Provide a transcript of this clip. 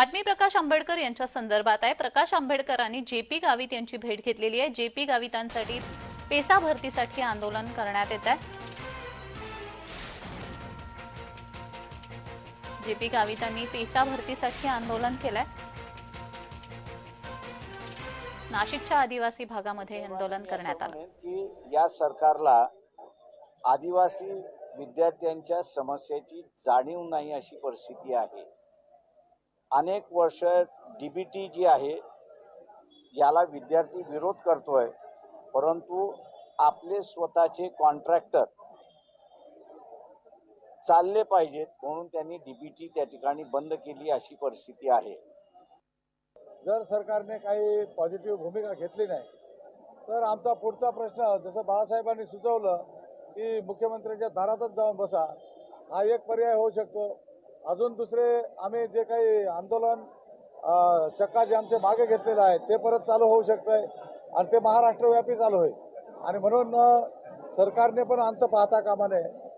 बातमी प्रकाश आंबेडकर यांच्या संदर्भात आहे. प्रकाश आंबेडकरांनी जे पी गावित यांची भेट घेतलेली आहे. जे पी गावितांसाठी पेसा भरतीसाठी आंदोलन करण्यात येत आहे. जे पी गावितांनी पेसा भरतीसाठी आंदोलन केलंय. नाशिकच्या आदिवासी भागामध्ये आंदोलन करण्यात आलं. की या सरकारला आदिवासी विद्यार्थ्यांच्या समस्येची जाणीव नाही अशी परिस्थिती आहे. अनेक वर्ष डी बी टी जी आहे याला विद्यार्थी विरोध करतो आहे परंतु आपले स्वतःचे कॉन्ट्रॅक्टर चालले पाहिजेत म्हणून त्यांनी डी बी टी त्या ठिकाणी बंद केली अशी परिस्थिती आहे. जर सरकारने काही पॉझिटिव्ह भूमिका घेतली नाही तर आमचा पुढचा प्रश्न जसं बाळासाहेबांनी सुचवलं की मुख्यमंत्र्यांच्या दारातच जाऊन बसा हा एक पर्याय होऊ शकतो. अजून दुसरे आम्ही जे काही आंदोलन चक्का जे आमचे मागे घेतलेलं आहे ते परत चालू होऊ शकतंय आणि ते महाराष्ट्रव्यापी चालू होईल. आणि म्हणून सरकारने पण अंत पाहता कामा नये.